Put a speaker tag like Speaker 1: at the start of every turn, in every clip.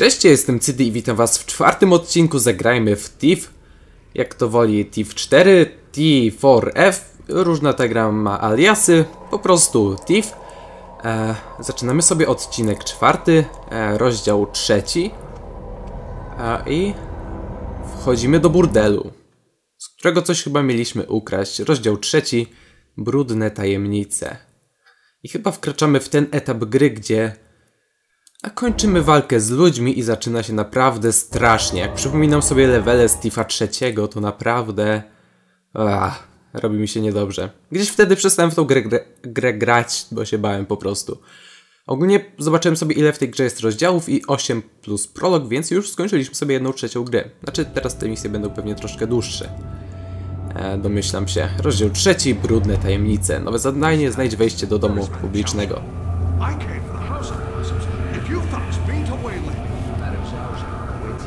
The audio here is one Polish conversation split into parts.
Speaker 1: Cześć, jestem Cydy i witam was w czwartym odcinku Zagrajmy w TIF. Jak to woli TIF 4, T4F, różna ta gra ma aliasy, po prostu TIF. E, zaczynamy sobie odcinek czwarty, e, rozdział trzeci. E, I wchodzimy do burdelu, z którego coś chyba mieliśmy ukraść. Rozdział trzeci, brudne tajemnice. I chyba wkraczamy w ten etap gry, gdzie a kończymy walkę z ludźmi i zaczyna się naprawdę strasznie. Jak przypominam sobie levele Steve'a trzeciego, to naprawdę... Ach, robi mi się niedobrze. Gdzieś wtedy przestałem w tą grę, grę, grę grać, bo się bałem po prostu. Ogólnie zobaczyłem sobie ile w tej grze jest rozdziałów i 8 plus prolog, więc już skończyliśmy sobie jedną trzecią grę. Znaczy teraz te misje będą pewnie troszkę dłuższe. E, domyślam się. Rozdział trzeci, brudne tajemnice. Nowe zadanie, znajdź wejście do domu publicznego.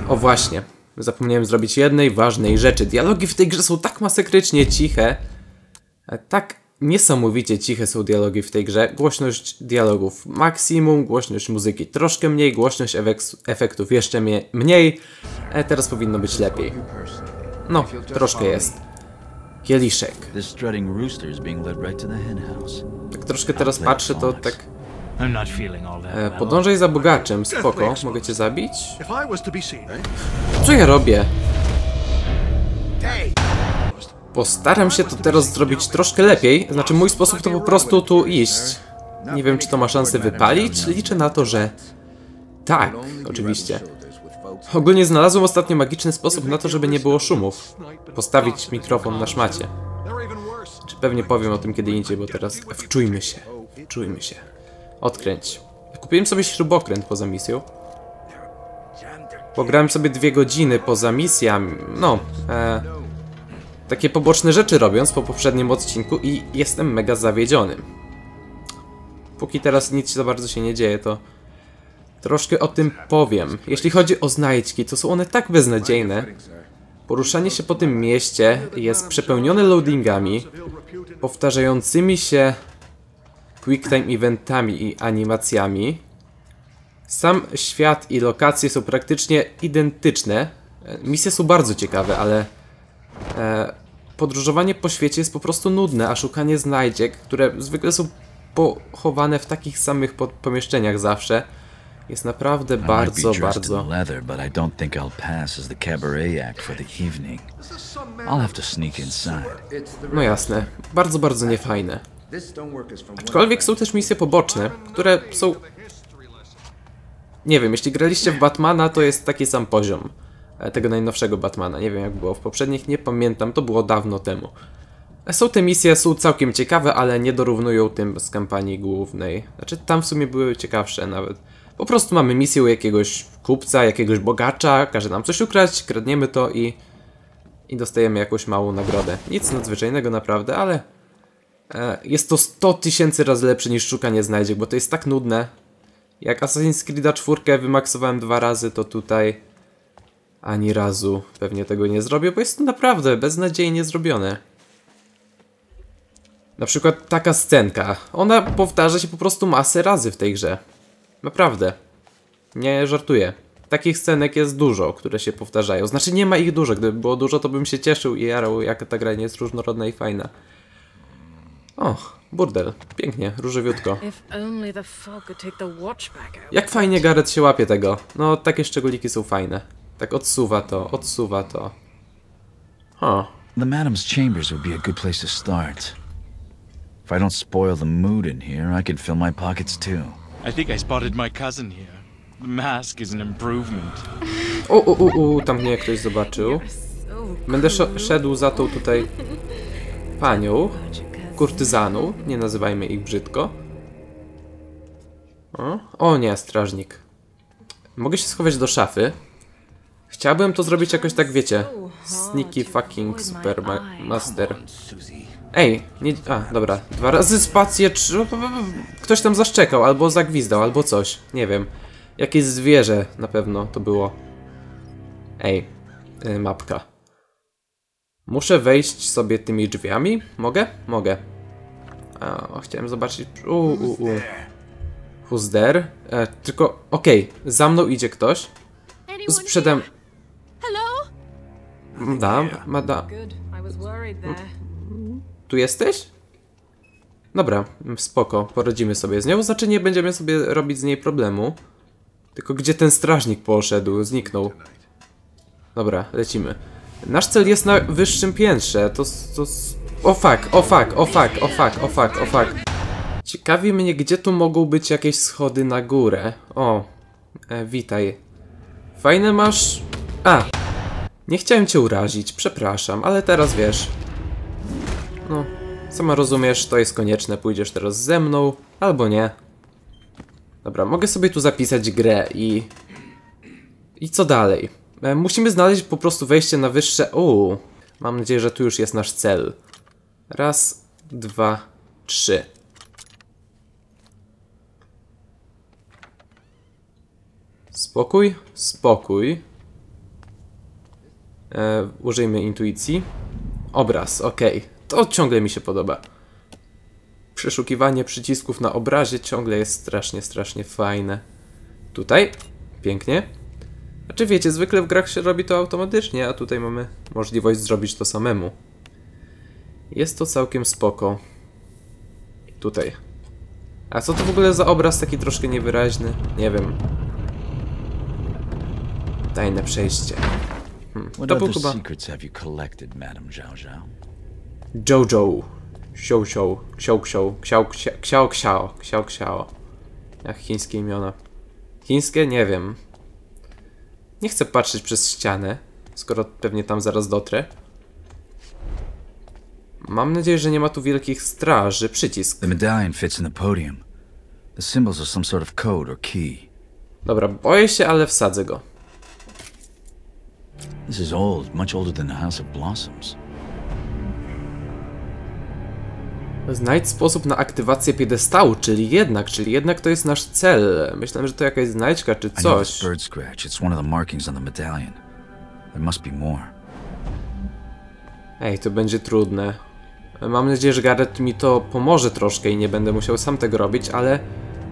Speaker 1: O właśnie, zapomniałem zrobić jednej ważnej rzeczy. Dialogi w tej grze są tak masakrycznie ciche. e, Tak niesamowicie ciche są dialogi w tej grze. Głośność dialogów maksimum, głośność muzyki troszkę mniej, głośność efek- efektów jeszcze mniej. E, teraz powinno być lepiej. No, troszkę jest. Kieliszek. Jak troszkę teraz patrzę, to tak... E, podążaj za bogaczem, spoko. Mogę cię zabić? Co ja robię? Postaram się to teraz zrobić troszkę lepiej. Znaczy, mój sposób to po prostu tu iść. Nie wiem, czy to ma szansę wypalić. Liczę na to, że tak, oczywiście. Ogólnie znalazłem ostatnio magiczny sposób na to, żeby nie było szumów. Postawić mikrofon na szmacie. Czy pewnie powiem o tym kiedy indziej, bo teraz wczujmy się. Wczujmy się. Odkręć. Kupiłem sobie śrubokręt poza misją. Pograłem sobie dwie godziny poza misjami. No, e, takie poboczne rzeczy robiąc po poprzednim odcinku i jestem mega zawiedziony. Póki teraz nic za bardzo się nie dzieje, to troszkę o tym powiem. Jeśli chodzi o znajdźki, to są one tak beznadziejne. Poruszanie się po tym mieście jest przepełnione loadingami, powtarzającymi się quicktime eventami i animacjami. Sam świat i lokacje są praktycznie identyczne. E, Misje są bardzo ciekawe, ale e, podróżowanie po świecie jest po prostu nudne, a szukanie znajdziek, które zwykle są pochowane w takich samych po pomieszczeniach zawsze, jest naprawdę bardzo, bardzo...
Speaker 2: leather, but I don't think I'll pass as the cabaret act for the evening. I'll have to sneak inside.
Speaker 1: No jasne, bardzo, bardzo niefajne. Aczkolwiek są też misje poboczne, które są... Nie wiem, jeśli graliście w Batmana, to jest taki sam poziom e, tego najnowszego Batmana. Nie wiem jak było w poprzednich, nie pamiętam, to było dawno temu. Są te misje, są całkiem ciekawe, ale nie dorównują tym z kampanii głównej. Znaczy, tam w sumie były ciekawsze nawet. Po prostu mamy misję u jakiegoś kupca, jakiegoś bogacza, każe nam coś ukraść, kradniemy to i... I dostajemy jakąś małą nagrodę. Nic nadzwyczajnego naprawdę, ale... E, jest to 100 tysięcy razy lepsze niż szukanie znajdziek, bo to jest tak nudne. Jak Assassin's Creed 4 wymaksowałem dwa razy, to tutaj ani razu pewnie tego nie zrobię, bo jest to naprawdę beznadziejnie zrobione. Na przykład taka scenka. Ona powtarza się po prostu masę razy w tej grze. Naprawdę. Nie żartuję. Takich scenek jest dużo, które się powtarzają. Znaczy nie ma ich dużo. Gdyby było dużo, to bym się cieszył i jarał, jak ta gra nie jest różnorodna i fajna. O, burdel. Pięknie, różowiutko. Jak fajnie Gareth się łapie tego. No, takie szczególiki są fajne. Tak odsuwa to, odsuwa to. O,
Speaker 2: The madam's chambers would be a good place to start. If I don't spoil the mood in here, I could fill my pockets too.
Speaker 3: I think I spotted my cousin here. The mask is an improvement.
Speaker 1: u, u, u, u, tam mnie ktoś zobaczył. Będę sz- szedł za tą tutaj panią, kurtyzaną, nie nazywajmy ich brzydko. O, o nie, strażnik. Mogę się schować do szafy. Chciałbym to zrobić jakoś tak, wiecie, sneaky fucking super ma- master. Ej, nie... A, dobra. Dwa razy spację, trzy... Ktoś tam zaszczekał, albo zagwizdał, albo coś. Nie wiem. Jakieś zwierzę na pewno to było. Ej, y, mapka. Muszę wejść sobie tymi drzwiami? Mogę? Mogę. A, chciałem zobaczyć... U, u, u. Who's there? E, tylko, okej, za mną idzie ktoś.
Speaker 4: Hello?
Speaker 1: Dam, madam...
Speaker 4: There.
Speaker 1: Tu jesteś? Dobra, spoko, poradzimy sobie z nią. Znaczy nie będziemy sobie robić z niej problemu. Tylko gdzie ten strażnik poszedł? Zniknął. Dobra, lecimy. Nasz cel jest na wyższym piętrze. To... to... O fuck, o fuck, o fuck, o fuck, o fuck, o fuck. Ciekawi mnie, gdzie tu mogą być jakieś schody na górę. O, e, witaj. Fajne masz... A, nie chciałem cię urazić, przepraszam, ale teraz wiesz. No, sama rozumiesz, to jest konieczne, pójdziesz teraz ze mną, albo nie. Dobra, mogę sobie tu zapisać grę i... I co dalej? E, musimy znaleźć po prostu wejście na wyższe... Uuu, mam nadzieję, że tu już jest nasz cel. Raz, dwa, trzy. Spokój, spokój. E, użyjmy intuicji. Obraz, ok. To ciągle mi się podoba. Przeszukiwanie przycisków na obrazie ciągle jest strasznie, strasznie fajne. Tutaj, pięknie. Znaczy wiecie, zwykle w grach się robi to automatycznie, a tutaj mamy możliwość zrobić to samemu. Jest to całkiem spoko. Tutaj. A co to w ogóle za obraz taki troszkę niewyraźny? Nie wiem. Tajne przejście. Hmm. To był chyba? Jojo. Xiao Xiao. Xiao Xiao. Xiao Xiao. Xiao Xiao. Xiao Xiao. Jak chińskie imiona. Chińskie? Nie wiem. Nie chcę patrzeć przez ścianę, skoro pewnie tam zaraz dotrę. Mam nadzieję, że nie ma tu wielkich straży. Przycisk.
Speaker 2: The medallion fits in the podium. The symbols are some sort of code or key.
Speaker 1: Dobra, boję się, ale wsadzę go.
Speaker 2: This is old, much older than the House of Blossoms.
Speaker 1: Znajdź sposób na aktywację piedestału, czyli jednak, czyli jednak to jest nasz cel. Myślałem, że to jakaś znajdźka czy coś.
Speaker 2: bird scratch. It's one of the markings on the medallion. There must be more.
Speaker 1: Ej, to będzie trudne. Mam nadzieję, że Gareth mi to pomoże troszkę i nie będę musiał sam tego robić, ale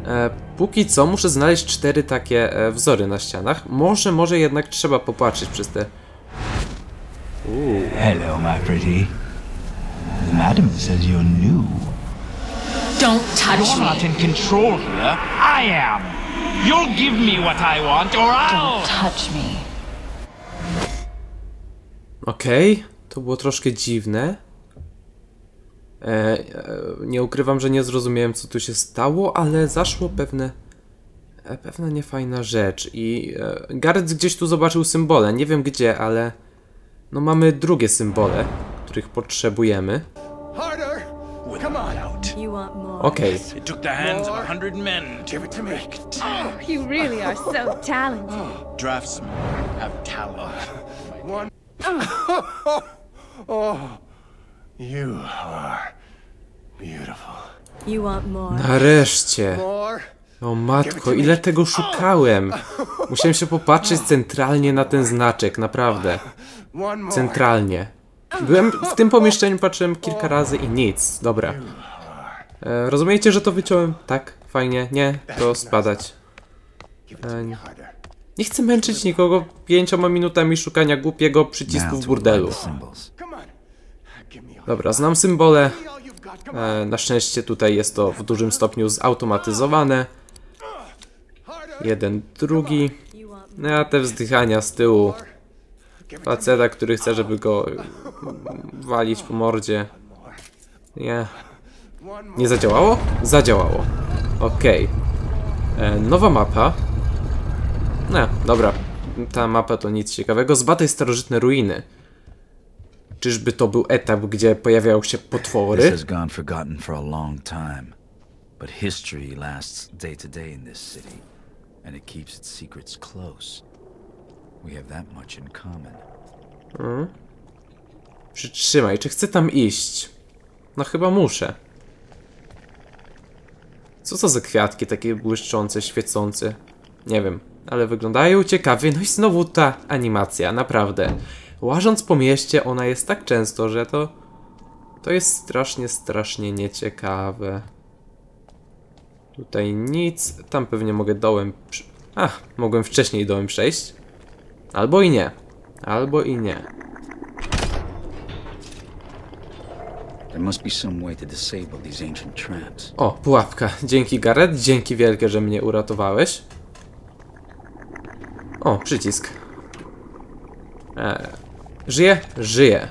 Speaker 1: e, póki co muszę znaleźć cztery takie e, wzory na ścianach. Może, może jednak trzeba popatrzeć przez te...
Speaker 5: Hello, my pretty. The madam says you're new.
Speaker 6: Don't touch
Speaker 5: You're
Speaker 6: me.
Speaker 5: not in control here. I am. You'll give me what I want, or I'll.
Speaker 6: Touch me.
Speaker 1: Okej, to było troszkę dziwne. E, e, nie ukrywam, że nie zrozumiałem, co tu się stało, ale zaszło pewne. E, pewna niefajna rzecz. I e, Gareth gdzieś tu zobaczył symbole. Nie wiem gdzie, ale. No mamy drugie symbole, których potrzebujemy.
Speaker 7: Come on out.
Speaker 4: You want more?
Speaker 1: Okej,
Speaker 3: It took the hands of a hundred men to
Speaker 7: Give it to me.
Speaker 4: You really are so talented.
Speaker 3: draftsmen have talent.
Speaker 7: You are beautiful.
Speaker 4: You want more?
Speaker 1: nareszcie.
Speaker 7: More?
Speaker 1: O matko, ile tego szukałem. Musiałem się popatrzeć centralnie na ten znaczek, naprawdę.
Speaker 7: One more.
Speaker 1: Centralnie. Byłem w tym pomieszczeniu, patrzyłem kilka razy i nic. Dobra. E, rozumiecie, że to wyciąłem? Tak? Fajnie? Nie? To spadać. E, nie chcę męczyć nikogo pięcioma minutami szukania głupiego przycisku w burdelu. Dobra, znam symbole. E, na szczęście tutaj jest to w dużym stopniu zautomatyzowane. Jeden, drugi. No a te wzdychania z tyłu. Faceta, który chce, żeby go walić po mordzie. Nie. Nie zadziałało? Zadziałało. Okej. E, Nowa mapa. No, dobra. Ta mapa to nic ciekawego. Zbadaj starożytne ruiny. Czyżby to był etap, gdzie pojawiają się
Speaker 2: This
Speaker 1: potwory?
Speaker 2: has gone forgotten for a long time. But history lasts day to day in this city, and it keeps its secrets close. We have that much in common.
Speaker 1: Przytrzymaj, czy chcę tam iść? No chyba muszę. Co to za kwiatki takie błyszczące, świecące? Nie wiem, ale wyglądają ciekawie. No i znowu ta animacja, naprawdę. Łażąc po mieście, ona jest tak często, że to... To jest strasznie, strasznie nieciekawe. Tutaj nic. Tam pewnie mogę dołem... Ach, mogłem wcześniej dołem przejść. Albo i nie. Albo i nie.
Speaker 2: There must be some way to disable these ancient traps.
Speaker 1: O, pułapka. Dzięki Gareth, dzięki wielkie, że mnie uratowałeś. O, przycisk. E, żyje? Żyje.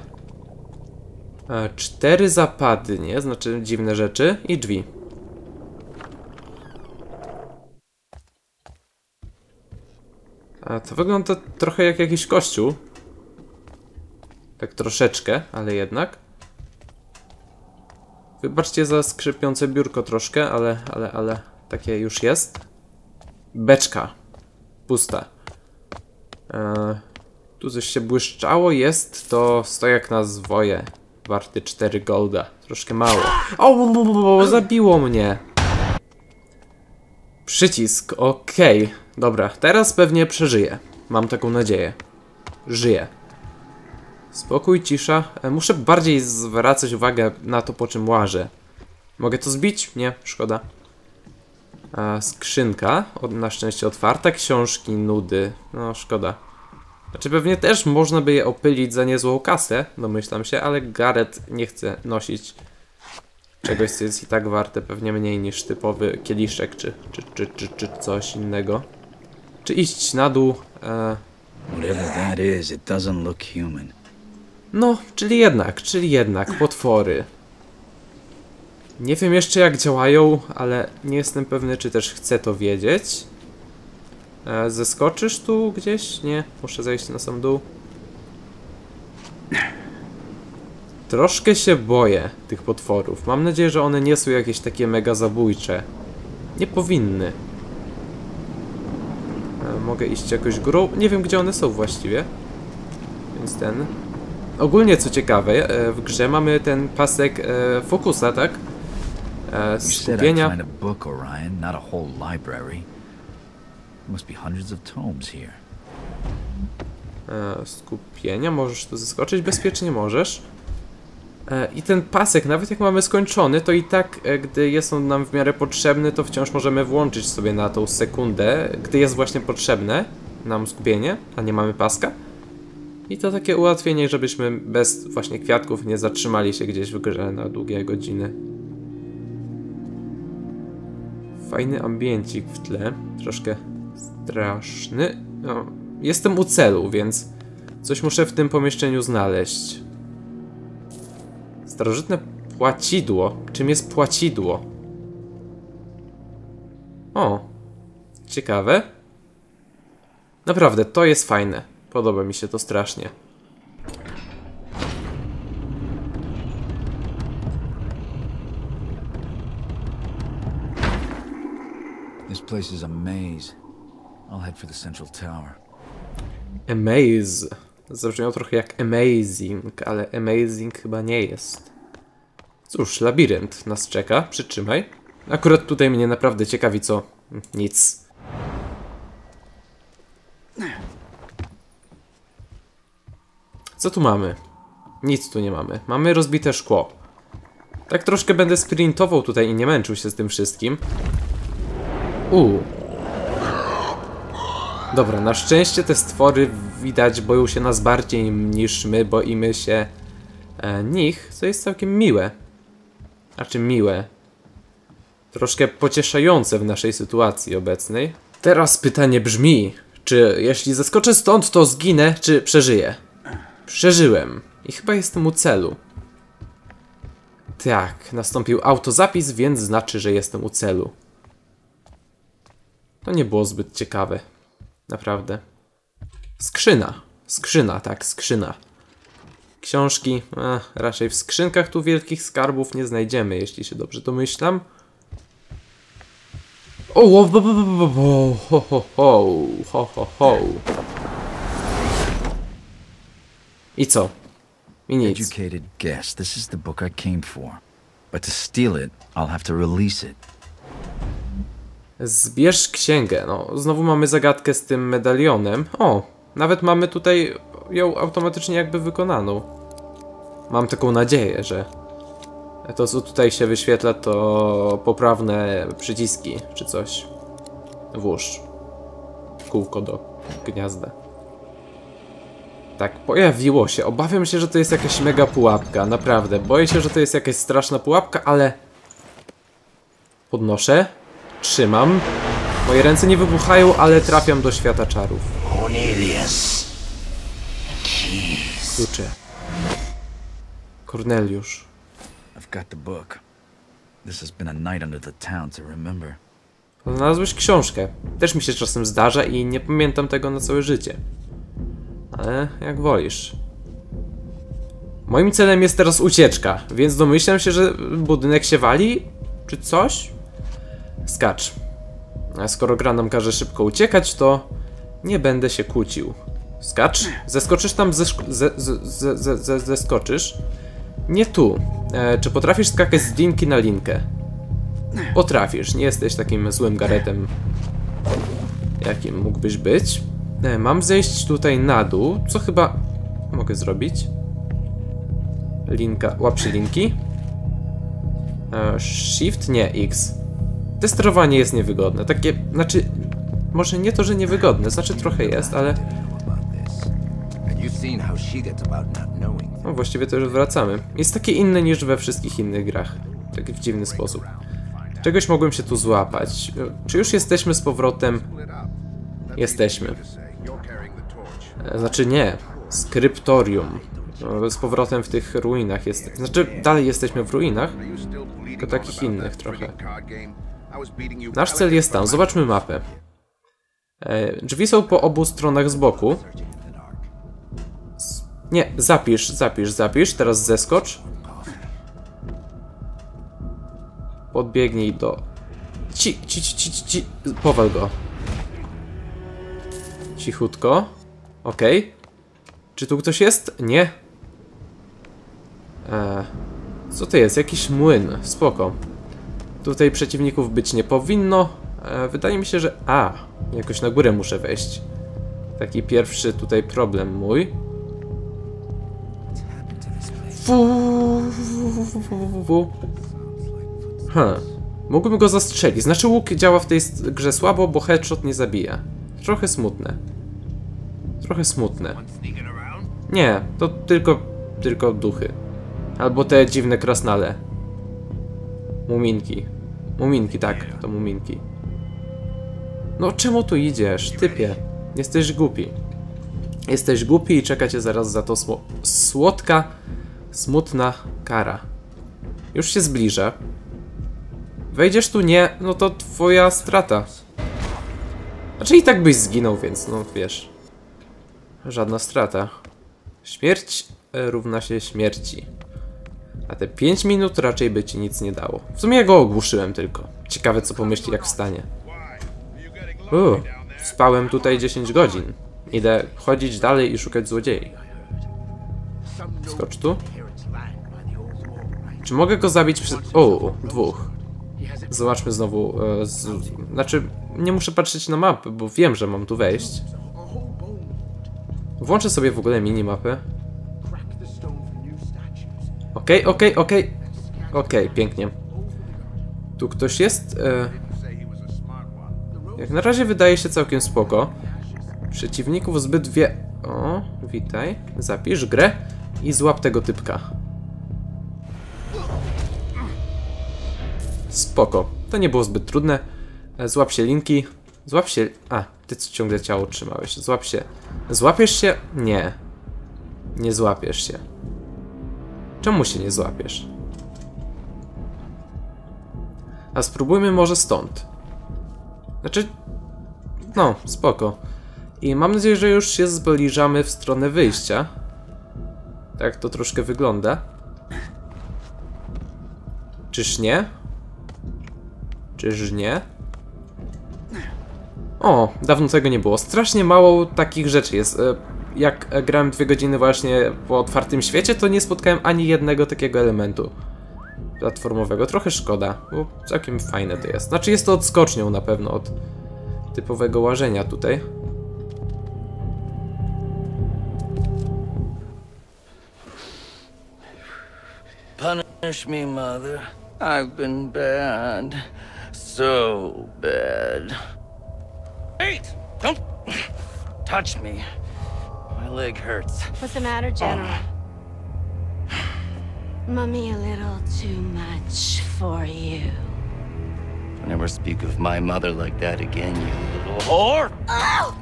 Speaker 1: E, cztery zapady, nie? Znaczy dziwne rzeczy i drzwi. A to wygląda trochę jak jakiś kościół. Tak troszeczkę, ale jednak. Wybaczcie za skrzypiące biurko troszkę, ale, ale, ale takie już jest. Beczka. Pusta. Eee, tu coś się błyszczało, jest to stojak na zwoje. Warty 4 golda. Troszkę mało. O, bu, bu, bu, zabiło mnie. Przycisk, okej. Dobra, teraz pewnie przeżyję. Mam taką nadzieję. Żyję. Spokój, cisza. E, Muszę bardziej zwracać uwagę na to, po czym łażę. Mogę to zbić? Nie, szkoda. A, skrzynka, od, na szczęście otwarta. Książki, nudy. No, szkoda. Znaczy pewnie też można by je opylić za niezłą kasę, domyślam się, ale Gareth nie chce nosić czegoś, co jest i tak warte pewnie mniej niż typowy kieliszek, czy, czy, czy, czy, czy coś innego. Czy iść na dół? E. No, czyli jednak, czyli jednak, potwory. Nie wiem jeszcze jak działają, ale nie jestem pewny, czy też chcę to wiedzieć. E, zeskoczysz tu gdzieś? Nie, muszę zejść na sam dół. Troszkę się boję tych potworów. Mam nadzieję, że one nie są jakieś takie mega zabójcze. Nie powinny. E, mogę iść jakoś górą? Nie wiem, gdzie one są właściwie. Więc ten... Ogólnie co ciekawe, e, w grze mamy ten pasek e, fokusa, tak? E, skupienia. E, skupienia, możesz tu zeskoczyć bezpiecznie, możesz. E, I ten pasek, nawet jak mamy skończony, to i tak, e, gdy jest on nam w miarę potrzebny, to wciąż możemy włączyć sobie na tą sekundę, gdy jest właśnie potrzebne nam skupienie, a nie mamy paska. I to takie ułatwienie, żebyśmy bez właśnie kwiatków nie zatrzymali się gdzieś w grze na długie godziny. Fajny ambiencik w tle, troszkę straszny. No, jestem u celu, więc coś muszę w tym pomieszczeniu znaleźć. Starożytne płacidło. Czym jest płacidło? O, ciekawe. Naprawdę, to jest fajne. Podoba mi się to strasznie.
Speaker 2: This place is a maze. I'll head for the central tower.
Speaker 1: Amaze. Zabrzmiało trochę jak amazing, ale amazing chyba nie jest. Cóż, labirynt nas czeka, przytrzymaj. Akurat tutaj mnie naprawdę ciekawi co... Nic. Co tu mamy? Nic tu nie mamy. Mamy rozbite szkło. Tak troszkę będę sprintował tutaj i nie męczył się z tym wszystkim. Uuu. Dobra, na szczęście te stwory widać boją się nas bardziej niż my boimy się e, nich, co jest całkiem miłe. Znaczy miłe. Troszkę pocieszające w naszej sytuacji obecnej. Teraz pytanie brzmi, czy jeśli zeskoczę stąd, to zginę, czy przeżyję? Przeżyłem. I chyba jestem u celu. Tak, nastąpił autozapis, więc znaczy, że jestem u celu. To nie było zbyt ciekawe. Naprawdę. Skrzyna. Skrzyna, tak, skrzyna. Książki. A, raczej w skrzynkach tu wielkich skarbów nie znajdziemy, jeśli się dobrze domyślam. O, o, ho, ho, ho, ho, ho, ho. I co? I nic.
Speaker 2: Educated guess. This is the book I came for. But to steal it, I'll have to release it.
Speaker 1: Zbierz księgę. No, znowu mamy zagadkę z tym medalionem. O, nawet mamy tutaj ją automatycznie jakby wykonaną. Mam taką nadzieję, że to co tutaj się wyświetla to poprawne przyciski czy coś. Włóż kółko do gniazda. Tak, pojawiło się. Obawiam się, że to jest jakaś mega pułapka. Naprawdę. Boję się, że to jest jakaś straszna pułapka, ale... Podnoszę. Trzymam. Moje ręce nie wybuchają, ale trafiam do świata czarów.
Speaker 5: Cornelius.
Speaker 1: Klucze. Korneliusz.
Speaker 2: I've got the book. This has been a night under the town to remember.
Speaker 1: Znalazłeś książkę. Też mi się czasem zdarza i nie pamiętam tego na całe życie. Ale jak wolisz. Moim celem jest teraz ucieczka, więc domyślam się, że budynek się wali, czy coś? Skacz. A skoro gra nam każe szybko uciekać, to nie będę się kłócił. Skacz. Zeskoczysz tam, zeszk- ze, ze, ze, ze, ze, zeskoczysz. Nie tu. E, czy potrafisz skakać z linki na linkę? Potrafisz, nie jesteś takim złym garetem, jakim mógłbyś być. E, mam zejść tutaj na dół, co chyba mogę zrobić. Linka, łap się linki. E, shift, nie, X. Te sterowanie jest niewygodne, takie, znaczy, może nie to, że niewygodne, znaczy trochę jest, ale no właściwie to już wracamy. Jest takie inne niż we wszystkich innych grach, tak w dziwny sposób. Czegoś mogłem się tu złapać. Czy już jesteśmy z powrotem? Jesteśmy. E, Znaczy nie, skryptorium. No, Z powrotem w tych ruinach jest. Znaczy, dalej jesteśmy w ruinach. Tylko takich innych trochę. Nasz cel jest tam, zobaczmy mapę. E, drzwi są po obu stronach z boku. Nie, zapisz, zapisz, zapisz, teraz zeskocz. Podbiegnij do... Ci, ci, ci, ci, ci, powal go. Cichutko. Okej. Czy tu ktoś jest? Nie. E, co to jest? Jakiś młyn. Spoko. Tutaj przeciwników być nie powinno. E, wydaje mi się, że... A, jakoś na górę muszę wejść. Taki pierwszy tutaj problem mój. Hm. Mógłbym go zastrzelić. Znaczy łuk działa w tej grze słabo, bo headshot nie zabija. Trochę smutne. Trochę smutne. Nie, to tylko... tylko duchy. Albo te dziwne krasnale. Muminki. Muminki, tak, to muminki. No czemu tu idziesz, typie? Jesteś głupi. Jesteś głupi i czeka cię zaraz za to sło słodka, smutna kara. Już się zbliża. Wejdziesz tu nie, no to twoja strata. Znaczy i tak byś zginął, więc no wiesz. Żadna strata. Śmierć e, równa się śmierci. A te 5 minut raczej by ci nic nie dało. W sumie ja go ogłuszyłem tylko. Ciekawe co pomyśli jak wstanie. Uuu, spałem tutaj 10 godzin. Idę chodzić dalej i szukać złodziei. Skocz tu. Czy mogę go zabić przez... O, dwóch. Zobaczmy znowu... E, z... Znaczy, nie muszę patrzeć na mapy, bo wiem, że mam tu wejść. Włączę sobie w ogóle minimapy. Okej, okej, okej. Okej, pięknie. Tu ktoś jest? E... Jak na razie wydaje się całkiem spoko. Przeciwników zbyt wie... O, witaj. Zapisz grę i złap tego typka. Spoko. To nie było zbyt trudne. E, Złap się linki. Złap się... A, ty ciągle ciało trzymałeś. Złap się. Złapiesz się? Nie. Nie złapiesz się. Czemu się nie złapiesz? A spróbujmy może stąd. Znaczy... No, spoko. I mam nadzieję, że już się zbliżamy w stronę wyjścia. Tak to troszkę wygląda. Czyż nie? Czyż nie? O, dawno tego nie było. Strasznie mało takich rzeczy jest. E, Jak e, grałem dwie godziny właśnie po otwartym świecie, to nie spotkałem ani jednego takiego elementu platformowego. Trochę szkoda, bo całkiem fajne to jest. Znaczy jest to odskocznią na pewno od typowego łażenia tutaj.
Speaker 8: Punish me, Mother. I've been. So bad. Wait! Don't touch me. My My leg hurts.
Speaker 4: What's the matter, General? Um. Mummy a little too much for you.
Speaker 8: Never speak of my mother like that again, you little whore! Ow!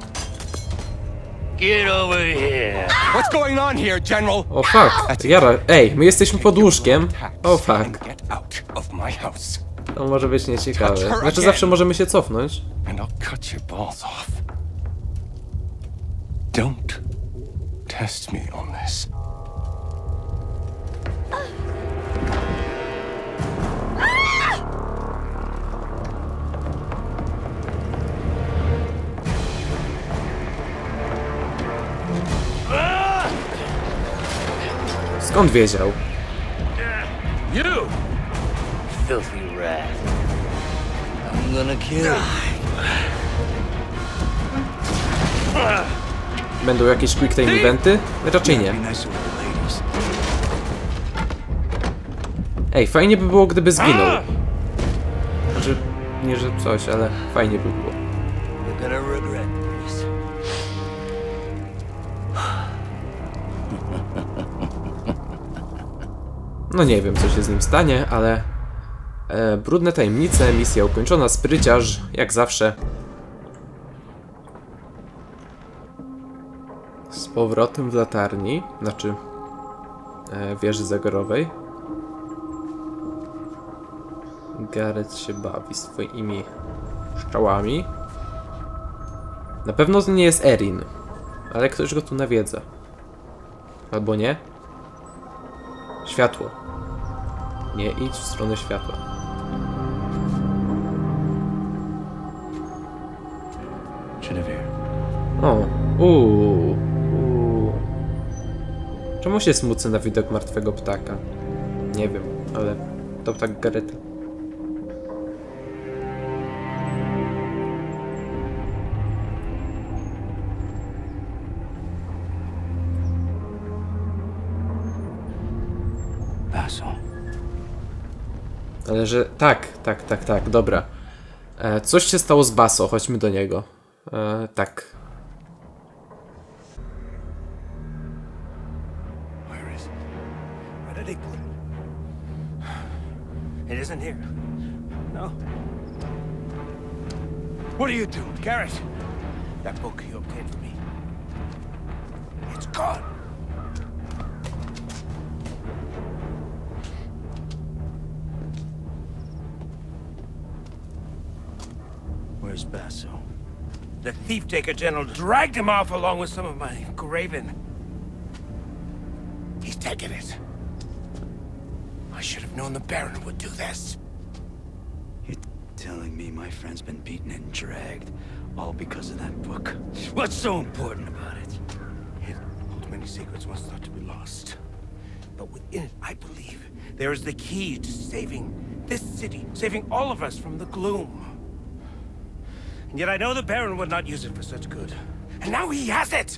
Speaker 8: Get over here!
Speaker 9: What's going on here, General?
Speaker 1: Oh fuck, Jara, ej, my jesteśmy pod łóżkiem. O fuck,
Speaker 9: Get out of my house,
Speaker 1: to może być nieciekawe. Znaczy zawsze możemy się cofnąć.
Speaker 9: and I'll cut your balls off. Don't test me on this.
Speaker 1: Skąd wiedział?
Speaker 8: You! Filthy rat. I'm gonna kill you.
Speaker 1: Będą jakieś quick time eventy? Raczej nie. Ej, fajnie by było, gdyby zginął. Znaczy, nie że coś, ale fajnie by było. No nie wiem, co się z nim stanie, ale... E, brudne tajemnice, misja ukończona, spryciarz, jak zawsze. Z powrotem w latarni, znaczy... E, wieży zegarowej. Gareth się bawi swoimi szczałami. Na pewno to nie jest Erin, ale ktoś go tu nawiedza. Albo nie? Światło. Nie idź w stronę światła. O, uuu, uuu. Czemu się smucę na widok martwego ptaka? Nie wiem, ale to ptak Gareta.
Speaker 2: Basil.
Speaker 1: Ale że tak, tak, tak, tak, dobra. E, coś się stało z Baso, chodźmy do niego. E, tak.
Speaker 9: Isn't here. No. What are you doing, Garrett? That book you obtained for me. It's gone.
Speaker 2: Where's Basil?
Speaker 9: The thief taker general dragged him off along with some of my graven. He's taken it. I should have known the Baron would do this.
Speaker 2: You're telling me my friend's been beaten and dragged, all because of that book?
Speaker 9: What's so important about it? It holds many secrets once thought to be lost. But within it, I believe, there is the key to saving this city, saving all of us from the gloom. And yet I know the Baron would not use it for such good. And now he has it!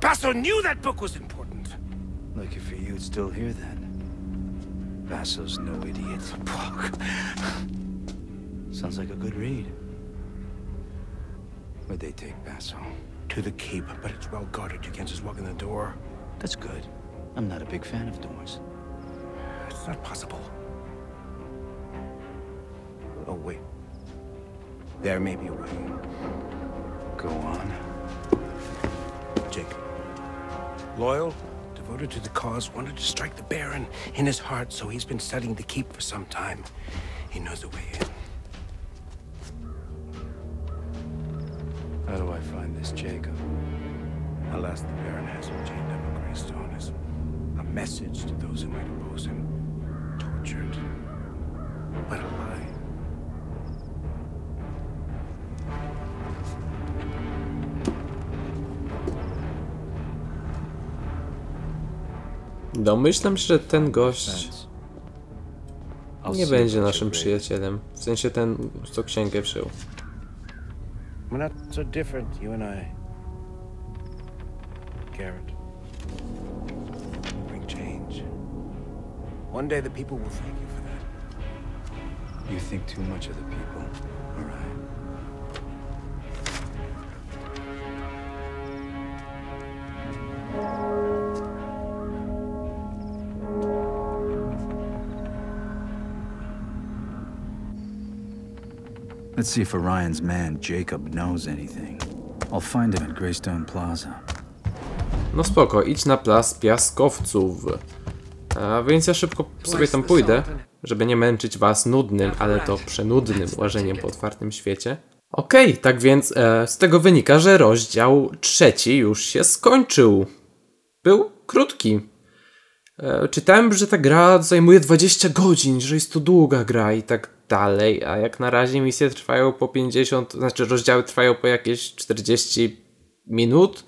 Speaker 9: Basso knew that book was important.
Speaker 2: Lucky for you, it's still here then. Basil's no idiot. Sounds like a good read. Where'd they take Basil?
Speaker 9: To the keep, but it's well guarded. You can't just walk in the door.
Speaker 2: That's good. I'm not a big fan of doors.
Speaker 9: It's not possible. Oh, wait. There may be a way.
Speaker 2: Go on.
Speaker 9: Jacob. Loyal, devoted to the cause, wanted to strike the Baron in his heart, so he's been studying the keep for some time. He knows the way in.
Speaker 2: How do I find this Jacob?
Speaker 9: Alas, the Baron has him chained up a greystone as a message to those who might oppose him. Tortured. But alive.
Speaker 1: Domyślam się, że ten gość nie będzie naszym przyjacielem. W sensie ten, co księgę wszył.
Speaker 9: We're not so different, you and I. Garrett. We bring change. One day the people will thank you for that.
Speaker 2: You think too much of the people. Let's see if Orion's man, Jacob, knows anything. I'll find him at Greystone Plaza.
Speaker 1: No spoko, idź na plac piaskowców. A więc ja szybko sobie tam pójdę, żeby nie męczyć was nudnym, ale to przenudnym łażeniem po otwartym świecie. Okej, tak więc e, z tego wynika, że rozdział trzeci już się skończył. Był krótki. E, czytałem, że ta gra zajmuje 20 godzin, że jest to długa gra i tak dalej, a jak na razie misje trwają po 50, znaczy rozdziały trwają po jakieś 40 minut,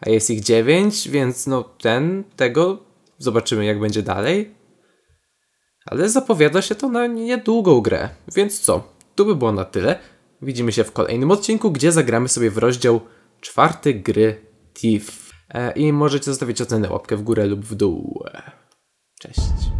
Speaker 1: a jest ich 9, więc no ten, tego zobaczymy jak będzie dalej. Ale zapowiada się to na niedługą grę, więc co? Tu by było na tyle. Widzimy się w kolejnym odcinku, gdzie zagramy sobie w rozdział czwarty gry Thief. E, I możecie zostawić ocenę łapkę w górę lub w dół. Cześć.